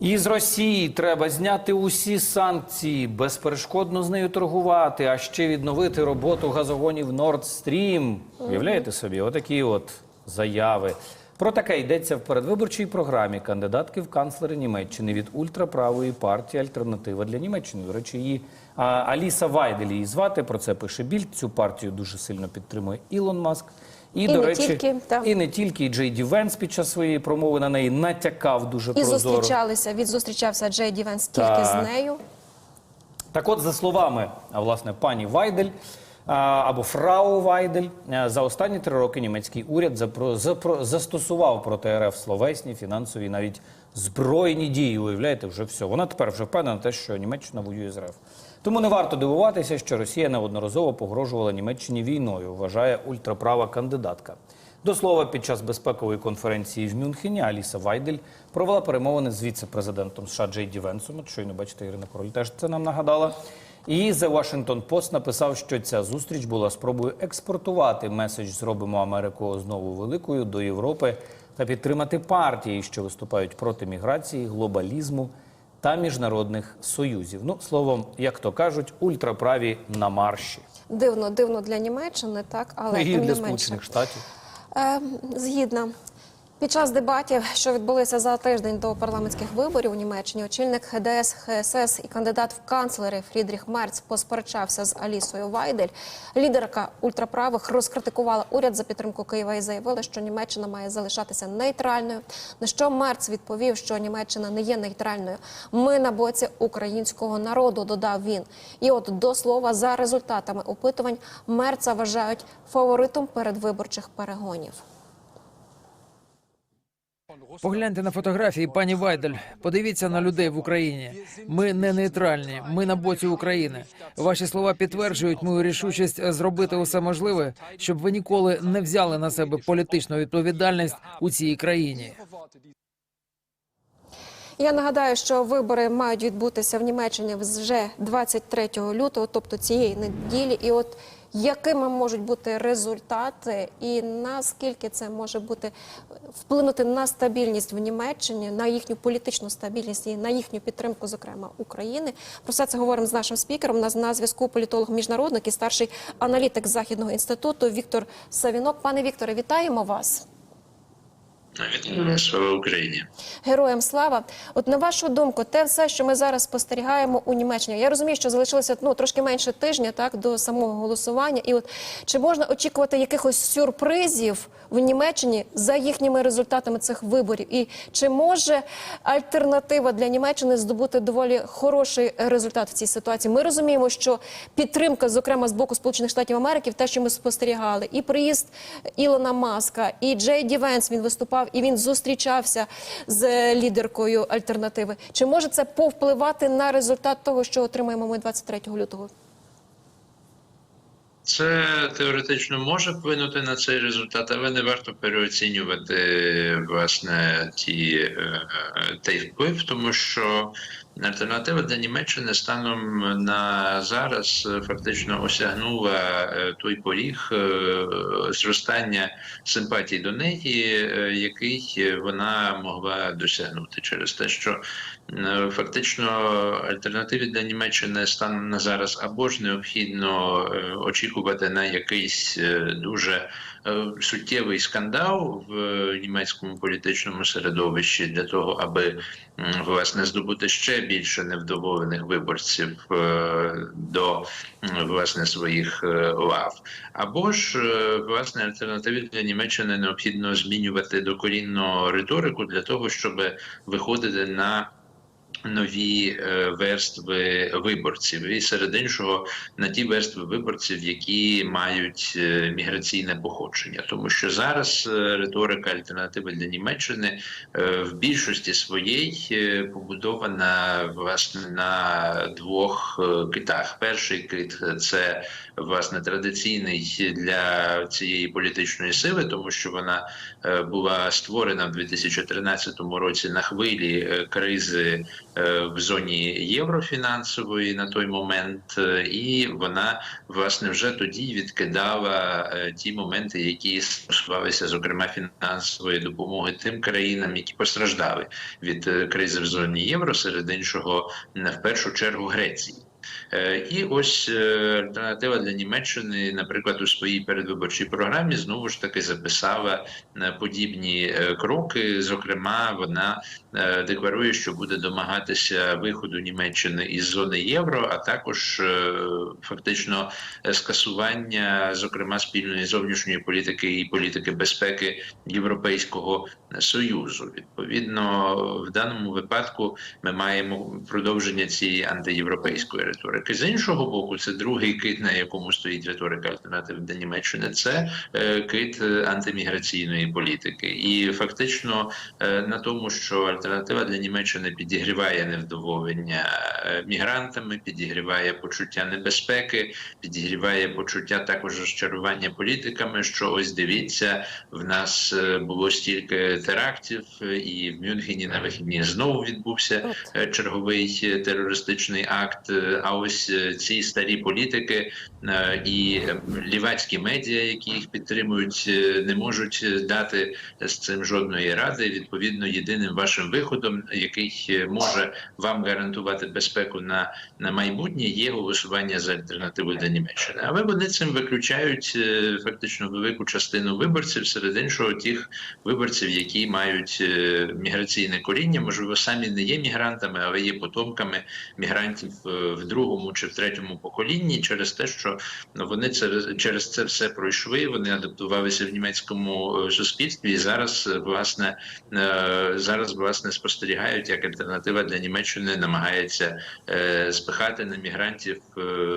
Із Росії треба зняти усі санкції, безперешкодно з нею торгувати, а ще відновити роботу газогонів Nord Stream. Уявляєте собі, отакі от заяви. Про таке йдеться в передвиборчій програмі кандидатки в канцлери Німеччини від ультраправої партії Альтернатива для Німеччини. До речі, її а, Аліса Вайдель її звати. Про це пише Більд. Цю партію дуже сильно підтримує Ілон Маск. І, до не речі, тільки, так. і не тільки і Джей Ді Венс під час своєї промови на неї натякав дуже І прозоро. зустрічалися. Від зустрічався Джей Ді Венс тільки Так. з нею. Так от, за словами, власне, пані Вайдель або фрау Вайдель, за останні три роки німецький уряд запро- запро- застосував проти РФ словесні, фінансові, навіть збройні дії. Уявляєте, вже все. Вона тепер вже впевнена, те, що Німеччина воює з РФ. Тому не варто дивуватися, що Росія неодноразово погрожувала Німеччині війною, вважає ультраправа кандидатка. До слова, під час безпекової конференції в Мюнхені Аліса Вайдель провела перемовини з віце-президентом США Джей Ді Венсом. От щойно бачите, Ірина Король теж це нам нагадала. І The Washington Post написав, що ця зустріч була спробою експортувати меседж «Зробимо Америку знову великою» до Європи та підтримати партії, що виступають проти міграції, глобалізму та міжнародних союзів. Ну, словом, як то кажуть, ультраправі на марші. Дивно, дивно для Німеччини, так, але і тим для не менше. Сполучених Штатів. Е, згідна. Під час дебатів, що відбулися за тиждень до парламентських виборів у Німеччині, очільник ХДС, ХСС і кандидат в канцлери Фрідріх Мерц посперечався з Алісою Вайдель. Лідерка ультраправих розкритикувала уряд за підтримку Києва і заявила, що Німеччина має залишатися нейтральною. На що Мерц відповів, що Німеччина не є нейтральною. Ми на боці українського народу, додав він. І от до слова, за результатами опитувань Мерца вважають фаворитом передвиборчих перегонів. Погляньте на фотографії, пані Вайдель. Подивіться на людей в Україні. Ми не нейтральні. Ми на боці України. Ваші слова підтверджують мою рішучість зробити усе можливе, щоб ви ніколи не взяли на себе політичну відповідальність у цій країні. Я нагадаю, що вибори мають відбутися в Німеччині вже 23 лютого, тобто цієї неділі. І от якими можуть бути результати, і наскільки це може бути вплинути на стабільність в Німеччині, на їхню політичну стабільність і на їхню підтримку, зокрема України. Про все це говоримо з нашим спікером. У нас на зв'язку політолог міжнародник і старший аналітик західного інституту Віктор Савінок. Пане Вікторе, вітаємо вас. Вітаю слава Україні. Героям слава. От на вашу думку, те все, що ми зараз спостерігаємо у Німеччині. Я розумію, що залишилося ну трошки менше тижня, так до самого голосування. І от чи можна очікувати якихось сюрпризів в Німеччині за їхніми результатами цих виборів? І чи може альтернатива для Німеччини здобути доволі хороший результат в цій ситуації? Ми розуміємо, що підтримка, зокрема з боку Сполучених Штатів Америки, те, що ми спостерігали, і приїзд Ілона Маска, і Джей Ді Венс він виступав і він зустрічався з лідеркою альтернативи. Чи може це повпливати на результат того, що отримаємо ми 23 лютого? Це теоретично може вплинути на цей результат, але не варто переоцінювати власне ті, е, той вплив, тому що альтернатива для Німеччини станом на зараз е, фактично осягнула е, той поріг е, зростання симпатій до неї, який вона могла досягнути через те, що фактично альтернативі для Німеччини станом на зараз або ж необхідно очікувати на якийсь дуже суттєвий скандал в німецькому політичному середовищі для того, аби власне здобути ще більше невдоволених виборців е, до власне своїх е, лав. Або ж е, власне альтернативі для Німеччини необхідно змінювати докорінно риторику для того, щоб виходити на нові е, верстви виборців, і серед іншого на ті верстви виборців, які мають е, міграційне походження, тому що зараз е, риторика альтернативи для Німеччини в більшості своїй е, побудована власне на двох китах. Перший кит це власне традиційний для цієї політичної сили, тому що вона е, була створена в 2013 році на хвилі е, кризи е, в зоні єврофінансової на той момент, і вона власне вже тоді відкидала ті моменти, які стосувалися, зокрема, фінансової допомоги тим країнам, які постраждали від кризи в зоні євро, серед іншого не в першу чергу Греції. Е, І ось е, альтернатива для Німеччини, наприклад, у своїй передвиборчій програмі знову ж таки записала е, подібні кроки. Зокрема, вона декларує, що буде домагатися виходу Німеччини із зони євро, а також фактично скасування, зокрема, спільної зовнішньої політики і політики безпеки Європейського Союзу. Відповідно, в даному випадку ми маємо продовження цієї антиєвропейської риторики. З іншого боку, це другий кит, на якому стоїть риторика альтернатив для Німеччини. Це е, кит е, антиміграційної політики, і фактично е, на тому, що альтернатива для Німеччини підігріває невдоволення мігрантами, підігріває почуття небезпеки, підігріває почуття також розчарування політиками. Що ось дивіться, в нас було стільки терактів, і в Мюнхені на вихідні знову відбувся черговий терористичний акт. А ось е, ці старі політики е, і е, лівацькі медіа, які їх підтримують, не можуть дати з цим жодної ради. Відповідно, єдиним вашим виходом, який може вам гарантувати безпеку на, на майбутнє, є голосування за альтернативу для Німеччини. Але вони цим виключають фактично велику частину виборців, серед іншого тих виборців, які мають міграційне коріння, можливо, самі не є мігрантами, але є потомками мігрантів в другому чи в третьому поколінні, через те, що вони це через це все пройшли. Вони адаптувалися в німецькому е, суспільстві, і зараз е, власне е, зараз власне спостерігають, як альтернатива для Німеччини намагається спихати на мігрантів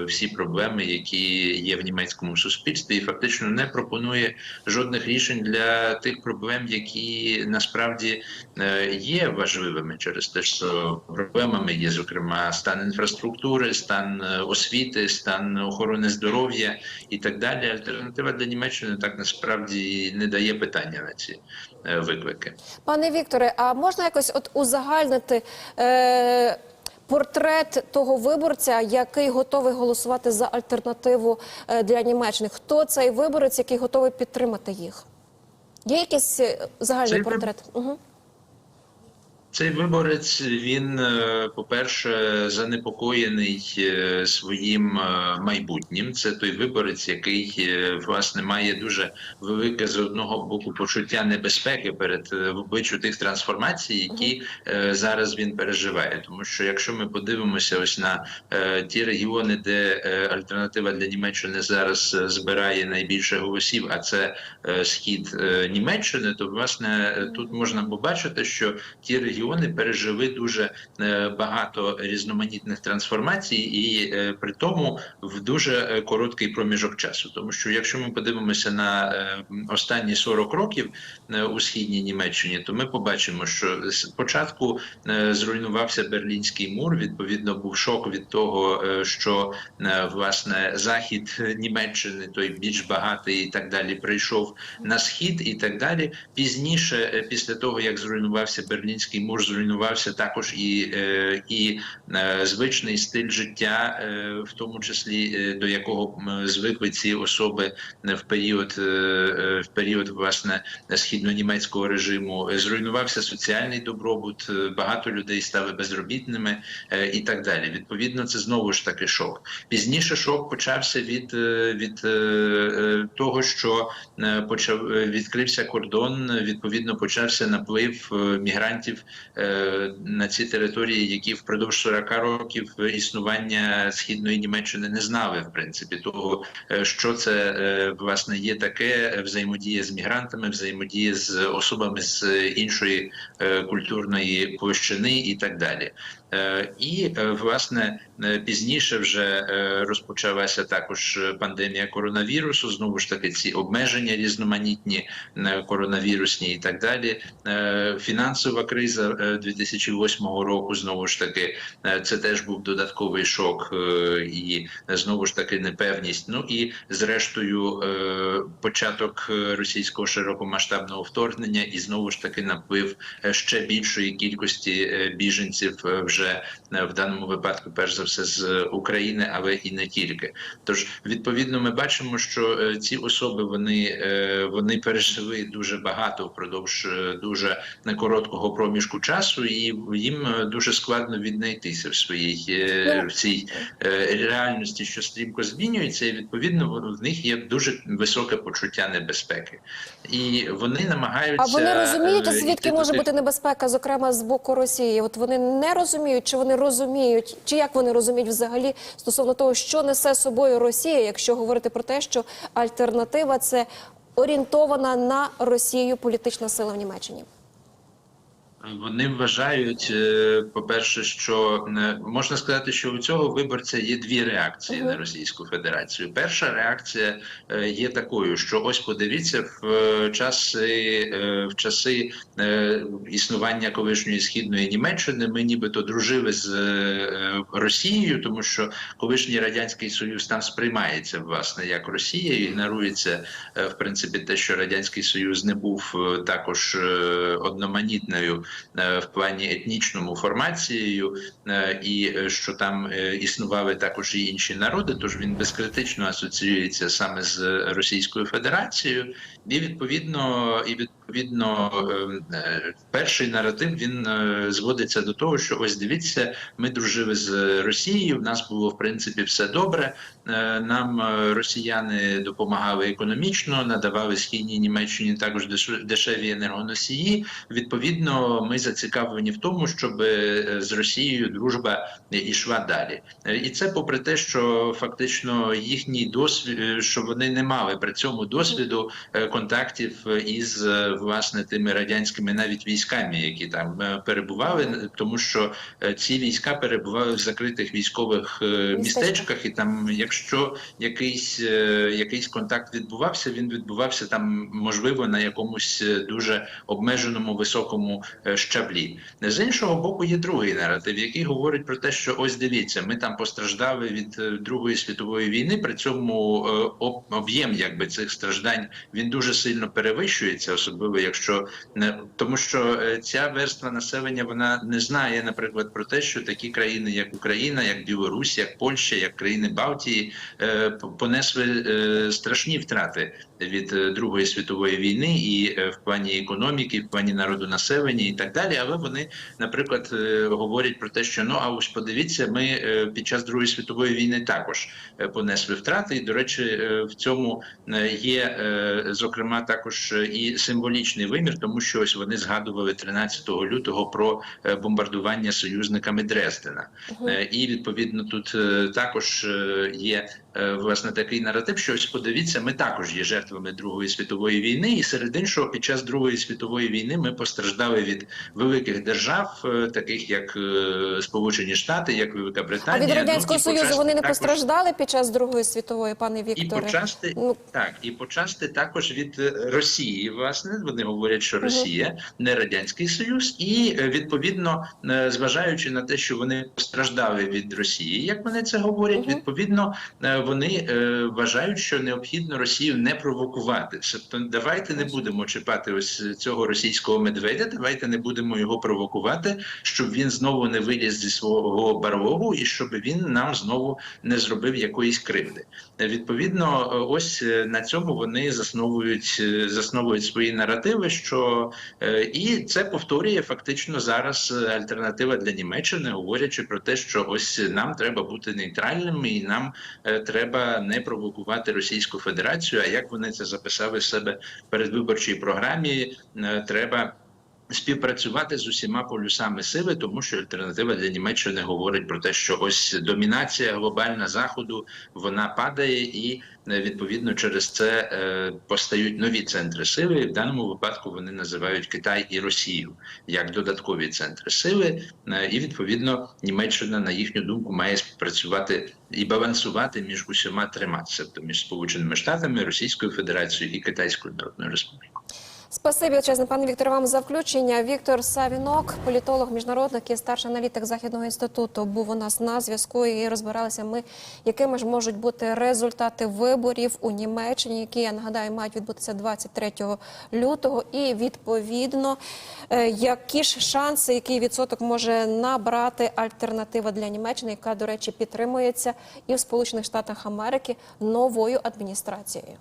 всі проблеми, які є в німецькому суспільстві, і фактично не пропонує жодних рішень для тих проблем, які насправді є важливими через те, що проблемами є зокрема стан інфраструктури, стан е, освіти, стан охорони здоров'я і так далі. Альтернатива для Німеччини так насправді не дає питання на ці е, виклики. Пане Вікторе, а можна якось от узагальнити е, портрет того виборця, який готовий голосувати за альтернативу е, для Німеччини? Хто цей виборець, який готовий підтримати їх? Є якийсь загальний Цей виб- портрет? Угу. Цей виборець він, е, по-перше, занепокоєний е, своїм е, майбутнім. Це той виборець, який власне має дуже велике з одного боку почуття небезпеки перед обличчю тих трансформацій, які зараз він переживає. Тому що якщо ми подивимося ось на ті регіони, де альтернатива для Німеччини зараз збирає найбільше голосів, а це схід Німеччини, то власне тут можна побачити, що ті регіони пережили дуже е, багато різноманітних трансформацій, і е, при тому в дуже е, короткий проміжок часу. Тому що якщо ми подивимося на останні 40 років у східній Німеччині, то ми побачимо, що спочатку зруйнувався Берлінський мур. Відповідно, був шок від того, що власне захід Німеччини, той більш багатий і так далі, прийшов на схід і так далі. Пізніше, після того як зруйнувався Берлінський мур, зруйнувався також і, е, і е, звичний стиль життя, е, в тому числі до якого звикли ці особи в період в період власне східнонімецького режиму. Зруйнувався соціальний добробут, багато людей стали безробітними і так далі. Відповідно, це знову ж таки шок. Пізніше шок почався від, від того, що почав відкрився кордон. Відповідно, почався наплив мігрантів на ці території, які впродовж 40 років існування східної Німеччини не знали, в принципі, того, е, що це е, власне є таке е, взаємодія з мігрантами, взаємодія з особами з іншої е, культурної площини і так далі. Е, І е, власне е, пізніше вже розпочалася також пандемія коронавірусу. Знову ж таки, ці обмеження різноманітні коронавірусні і так далі. Фінансова криза е, 2008 року. Знову ж таки, це теж був додатковий шок і знову ж таки непевність. Ну і зрештою, початок російського широкомасштабного вторгнення, і знову ж таки наплив ще більшої кількості біженців е, вже е, в даному випадку, перш за все, з України, але і не тільки. Тож відповідно, ми бачимо, що е, ці особи вони, е, вони пережили дуже багато впродовж дуже короткого проміжку часу, і їм дуже складно віднайтися в своїй в цій реальності, що стрімко змінюється, і відповідно в них є дуже високе почуття небезпеки, і вони намагаються. А вони розуміють, звідки може бути небезпека, зокрема з боку Росії? От вони не розуміють, чи вони розуміють, чи як вони розуміють взагалі стосовно того, що несе собою Росія, якщо говорити про те, що альтернатива це орієнтована на Росію політична сила в Німеччині. Вони вважають, е, по-перше, що е, можна сказати, що у цього виборця є дві реакції на Російську Федерацію. Перша реакція е, є такою, що ось подивіться в часи в часи існування колишньої східної Німеччини. Ми нібито дружили з Росією, тому що колишній радянський союз там сприймається власне як Росія, і ігнорується в принципі те, що радянський союз не був також одноманітною в плані етнічному формацією, е, і е, що там е, існували також і інші народи. Тож він безкритично асоціюється саме з Російською Федерацією, і відповідно, і відповідно, е, е, перший наратив він е, зводиться до того, що ось дивіться, ми дружили з Росією. В нас було в принципі все добре. Е, Нам е, росіяни допомагали економічно, надавали східній Німеччині також деш- дешеві енергоносії. Відповідно, ми зацікавлені в тому, щоб е, з Росією дружба йшла далі. Е, І це попри те, що фактично їхній досвід, е, що вони не мали при цьому досвіду контактів із власне тими радянськими навіть військами, які там перебували, тому що ці війська перебували в закритих військових містечках, і там, якщо якийсь якийсь контакт відбувався, він відбувався там, можливо, на якомусь дуже обмеженому високому щаблі. З іншого боку, є другий наратив, який говорить про те, що ось дивіться, ми там постраждали від е, Другої світової війни. При цьому е, об'єм якби цих страждань він дуже сильно перевищується, особливо якщо не тому, що е, ця верства населення вона не знає, наприклад, про те, що такі країни, як Україна, як Білорусь, як Польща, як країни Балтії, е, понесли е, страшні втрати від е, Другої світової війни і е, в плані економіки, в плані народу населення так далі. Але вони, наприклад, е, говорять про те, що ну а ось подивіться, ми е, під час Другої світової війни також е, понесли втрати. І до речі, в цьому є зокрема також і символічний вимір, тому що ось вони згадували 13 лютого про бомбардування союзниками Дрездена. Е, І відповідно тут також є власне такий наратив, що ось подивіться, ми також є жертвами Другої світової війни, і серед іншого, під час Другої світової війни ми постраждали від великих держав, е, таких як е, Сполучені Штати, як Велика А Британія. від радянського ну, союзу почасти вони не також- постраждали під час Другої світової, пане і почасти Ну, так, і почасти також від е, Росії. Власне, вони говорять, що Росія не радянський союз, і е, відповідно, е, зважаючи на те, що вони постраждали від Росії, як вони це говорять, Мгм. відповідно е, вони е, вважають, що необхідно Росію не провокувати. Тобто, давайте не будемо чіпати ось цього російського медведя. Давайте не будемо його провокувати, щоб він знову не виліз зі свого барлогу і щоб він нам знову не зробив якоїсь кривди. Відповідно, ось е, на цьому вони засновують е, засновують свої наративи. Що е, і це повторює фактично зараз альтернатива для Німеччини, говорячи про те, що ось нам треба бути нейтральними, і нам треба не провокувати Російську Федерацію. А як вони це записали в себе в передвиборчій програмі? е, Треба співпрацювати з усіма полюсами сили, тому що альтернатива для Німеччини говорить про те, що ось домінація глобальна заходу вона падає, і е, відповідно через це е, постають нові центри сили. І в даному випадку вони називають Китай і Росію як додаткові центри сили, Е, і відповідно Німеччина, на їхню думку, має співпрацювати і балансувати між усіма трьома, тобто між Сполученими Штатами, Російською Федерацією і Китайською Народною Республікою. Спасибі, величезне, пане Вікторе, вам за включення. Віктор Савінок, політолог, міжнародник і старший аналітик Західного інституту, був у нас на зв'язку і розбиралися ми, якими ж можуть бути результати виборів у Німеччині, які я нагадаю мають відбутися 23 лютого. І відповідно, е, які ж шанси, який відсоток може набрати альтернатива для Німеччини, яка, до речі, підтримується і в Сполучених Штатах Америки новою адміністрацією.